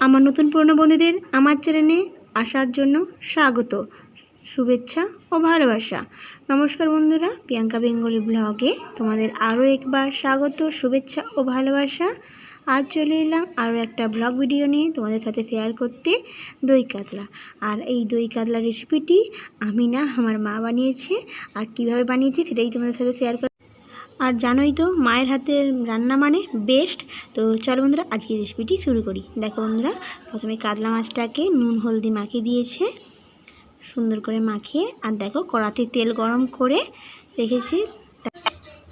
আমার নতুন পুরনো বন্ধুদের আমার চ্যানেলে আসার জন্য স্বাগত, শুভেচ্ছা ও ভালোবাসা। নমস্কার বন্ধুরা, প্রিয়াঙ্কা বেঙ্গলি ব্লগে তোমাদের আরও একবার স্বাগত, শুভেচ্ছা ও ভালোবাসা। আজ চলে এলাম আরও একটা ব্লগ ভিডিও নিয়ে তোমাদের সাথে শেয়ার করতে দই কাতলা। আর এই দই কাতলা রেসিপিটি আমি না, আমার মা বানিয়েছে। আর কীভাবে বানিয়েছে সেটাই তোমাদের সাথে শেয়ার আর জানোই তো, মায়ের হাতের রান্না মানে বেস্ট তো চলো বন্ধুরা আজকে রেসিপিটি শুরু করি। দেখো বন্ধুরা, প্রথমে কাতলা মাছটাকে নুন, হলদি মাখিয়ে দিয়েছে। সুন্দর করে মাখিয়ে, আর দেখো কড়াতে তেল গরম করে রেখেছে।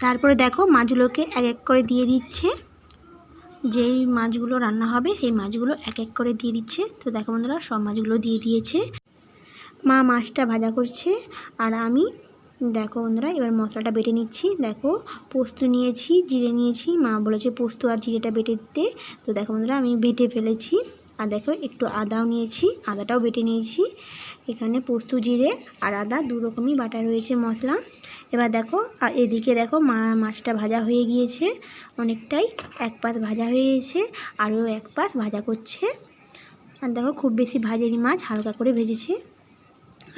তারপরে দেখো মাছগুলোকে এক এক করে দিয়ে দিচ্ছে। যেই মাছগুলো রান্না হবে, সেই মাছগুলো এক এক করে দিয়ে দিচ্ছে। তো দেখো বন্ধুরা, সব মাছগুলো দিয়ে দিয়েছে। মা মাছটা ভাজা করছে, আর আমি দেখো বন্ধুরা, এবার মশলাটা বেটে নিচ্ছি। দেখো, পোস্ত নিয়েছি, জিরে নিয়েছি। মা বলেছে পোস্ত আর জিরেটা বেটে দিতে। তো দেখো বন্ধুরা, আমি বেটে ফেলেছি। আর দেখো, একটু আদাও নিয়েছি, আদাটাও বেটে নিয়েছি। এখানে পোস্ত, জিরে আর আদা দু রকমই বাটা রয়েছে মশলা। এবার দেখো, আর এদিকে দেখো, মা মাছটা ভাজা হয়ে গিয়েছে। অনেকটাই এক পাশ ভাজা হয়ে গেছে আরও এক পাশ ভাজা করছে। আর দেখো, খুব বেশি ভাজেনি মাছ, হালকা করে ভেজেছে।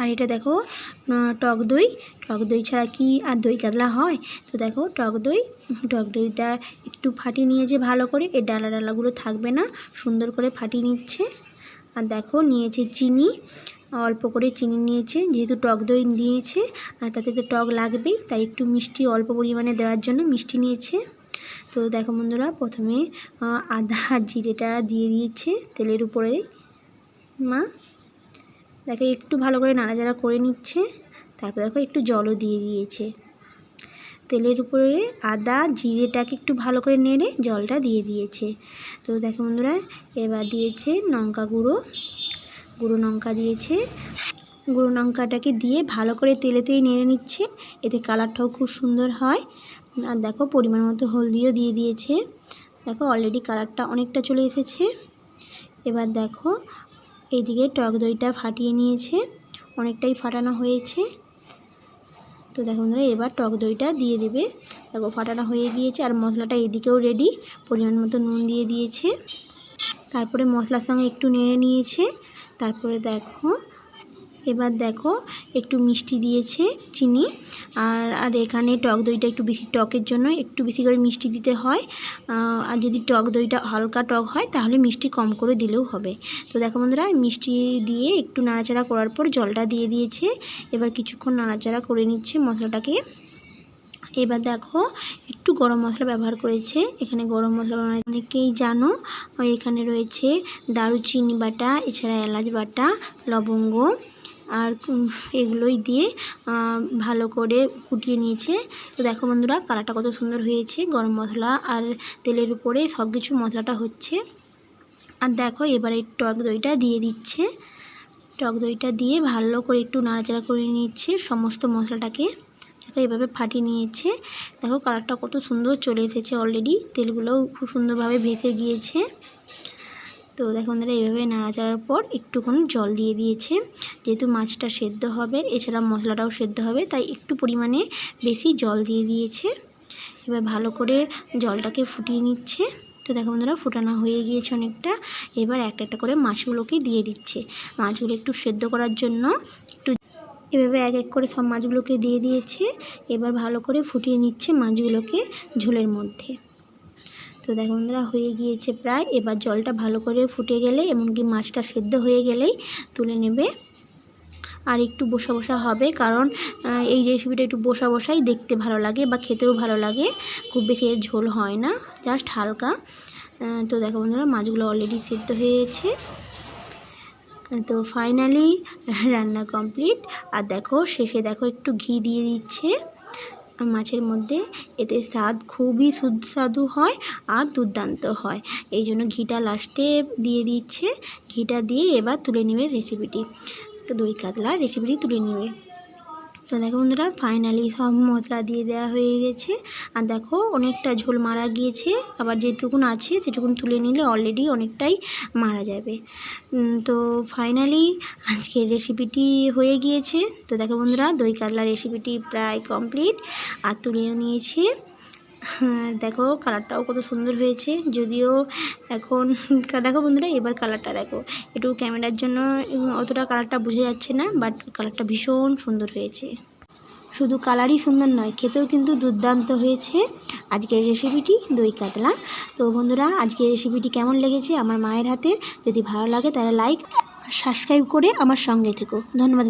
আর এটা দেখো টক দই। টক দই ছাড়া কি আর দই কাতলা হয়? তো দেখো, টক দই, টক দইটা একটু ফাটিয়ে নিয়েছে ভালো করে। এই ডালা ডালাগুলো থাকবে না, সুন্দর করে ফাটিয়ে নিচ্ছে। আর দেখো, নিয়েছে চিনি, অল্প করে চিনি নিয়েছে, যেহেতু টক দই দিয়েছে আর তাতে তো টক লাগবেই, তাই একটু মিষ্টি অল্প পরিমাণে দেওয়ার জন্য মিষ্টি নিয়েছে। তো দেখো বন্ধুরা, প্রথমে আদা জিরেটা দিয়ে দিয়েছে তেলের উপরে। মা দেখো একটু ভালো করে নাড়াচাড়া করে নিচ্ছে। তারপর দেখো একটু জলও দিয়ে দিয়েছে। তেলের উপরে আদা, জিরেটাকে একটু ভালো করে নেড়ে জলটা দিয়ে দিয়েছে। তো দেখো বন্ধুরা, এবার দিয়েছে লঙ্কা গুঁড়ো। গুঁড়ো লঙ্কা দিয়েছে। গুঁড়ো লঙ্কাটাকে দিয়ে ভালো করে তেলেতেই নেড়ে নিচ্ছে। এতে কালারটাও খুব সুন্দর হয়। আর দেখো পরিমাণ মতো হলদিও দিয়ে দিয়েছে। দেখো অলরেডি কালারটা অনেকটা চলে এসেছে। এবার দেখো এইদিকে টক দইটা ফাটিয়ে নিয়েছে, অনেকটাই ফাটানো হয়েছে। তো দেখো বন্ধুরা, এবার টক দইটা দিয়ে দেবে। দেখো ফাটানো হয়ে গিয়েছে আর মশলাটা এদিকেও রেডি পরিমাণ মতো নুন দিয়ে দিয়েছে। তারপরে মশলার সঙ্গে একটু নেড়ে নিয়েছে। তারপরে দেখো এবার দেখো একটু মিষ্টি দিয়েছে চিনি আর আর এখানে টক দইটা একটু বেশি, টকের জন্য একটু বেশি করে মিষ্টি দিতে হয়। আর যদি টক দইটা হালকা টক হয় তাহলে মিষ্টি কম করে দিলেও হবে। তো দেখো বন্ধুরা, মিষ্টি দিয়ে একটু নাড়াচাড়া করার পর জলটা দিয়ে দিয়েছে। এবার কিছুক্ষণ নাড়াচাড়া করে নিচ্ছে মশলাটাকে। এবার দেখো একটু গরম মশলা ব্যবহার করেছে। এখানে গরম মশলা অনেকেই জানো এখানে রয়েছে দারুচিনি বাটা, এছাড়া এলাচ বাটা, লবঙ্গ। আর এগুলোই দিয়ে ভালো করে ফুটিয়ে নিয়েছে। তো দেখো বন্ধুরা, কালারটা কত সুন্দর হয়েছে, গরম মশলা আর তেলের উপরে সব কিছু মশলাটা হচ্ছে। আর দেখো, এবার এই টক দইটা দিয়ে দিচ্ছে। টক দইটা দিয়ে ভালো করে একটু নাড়াচাড়া করে নিচ্ছে সমস্ত মশলাটাকে। দেখো, এভাবে ফাটিয়ে নিয়েছে। দেখো, কালারটা কত সুন্দর চলে এসেছে অলরেডি। তেলগুলোও খুব সুন্দরভাবে ভেসে গিয়েছে। তো দেখো বন্ধুরা, এইভাবে নাড়াচাড়ার পর একটুক্ষণ জল দিয়ে দিয়েছে। যেহেতু মাছটা সেদ্ধ হবে, এছাড়া মশলাটাও সেদ্ধ হবে, তাই একটু পরিমাণে বেশি জল দিয়ে দিয়েছে। এবার ভালো করে জলটাকে ফুটিয়ে নিচ্ছে। তো দেখো বন্ধুরা, ফোটানো হয়ে গিয়েছে অনেকটা। এবার একটা একটা করে মাছগুলোকে দিয়ে দিচ্ছে। মাছগুলো একটু সেদ্ধ করার জন্য একটু এভাবে এক এক করে সব মাছগুলোকে দিয়ে দিয়েছে। এবার ভালো করে ফুটিয়ে নিচ্ছে মাছগুলোকে ঝোলের মধ্যে। তো দেখো বন্ধুরা, হয়ে গিয়েছে প্রায়। এবার জলটা ভালো করে ফুটে গেলে এমনকি মাছটা সেদ্ধ হয়ে গেলেই তুলে নেবে। আর একটু বসা বসা হবে, কারণ এই রেসিপিটা একটু বসা বসাই দেখতে ভালো লাগে বা খেতেও ভালো লাগে। খুব বেশি এর ঝোল হয় না জাস্ট হালকা। তো দেখো বন্ধুরা, মাছগুলো অলরেডি সেদ্ধ হয়েছে। তো ফাইনালি রান্না কমপ্লিট আর দেখো, শেষে দেখো একটু ঘি দিয়ে দিচ্ছে। মাছের মধ্যে এতে স্বাদ খুবই সুস্বাদু হয় আর দুর্দান্ত হয়। এই জন্য ঘিটা লাস্টে দিয়ে দিচ্ছে। ঘিটা দিয়ে এবার তুলে নেবে রেসিপিটি দই কাতলার রেসিপিটি তুলে নেবে। তো দেখো বন্ধুরা ফাইনালি সব মশলা দিয়ে দেওয়া হয়ে গেছে। আর দেখো, অনেকটা ঝোল মারা গিয়েছে। আবার যেটুকুন আছে, সেটুকুন তুলে নিলে অলরেডি অনেকটাই মারা যাবে। তো ফাইনালি আজকের রেসিপিটি হয়ে গিয়েছে। তো দেখো বন্ধুরা, দই কাতলা রেসিপিটি প্রায় কমপ্লিট আর তুলেও নিয়েছে। দেখো কালারটাও কত সুন্দর হয়েছে। যদিও এখন দেখো বন্ধুরা, এবার কালারটা দেখো। একটু ক্যামেরার জন্য অতটা কালারটা বোঝা যাচ্ছে না বাট কালারটা ভীষণ সুন্দর হয়েছে। শুধু কালারই সুন্দর নয়, খেতেও কিন্তু দুর্দান্ত হয়েছে। আজকের রেসিপিটি দই কাতলা। তো বন্ধুরা, আজকের রেসিপিটি কেমন লেগেছে আমার মায়ের হাতের? যদি ভালো লাগে তাহলে লাইক সাবস্ক্রাইব করে আমার সঙ্গে থেকো। ধন্যবাদ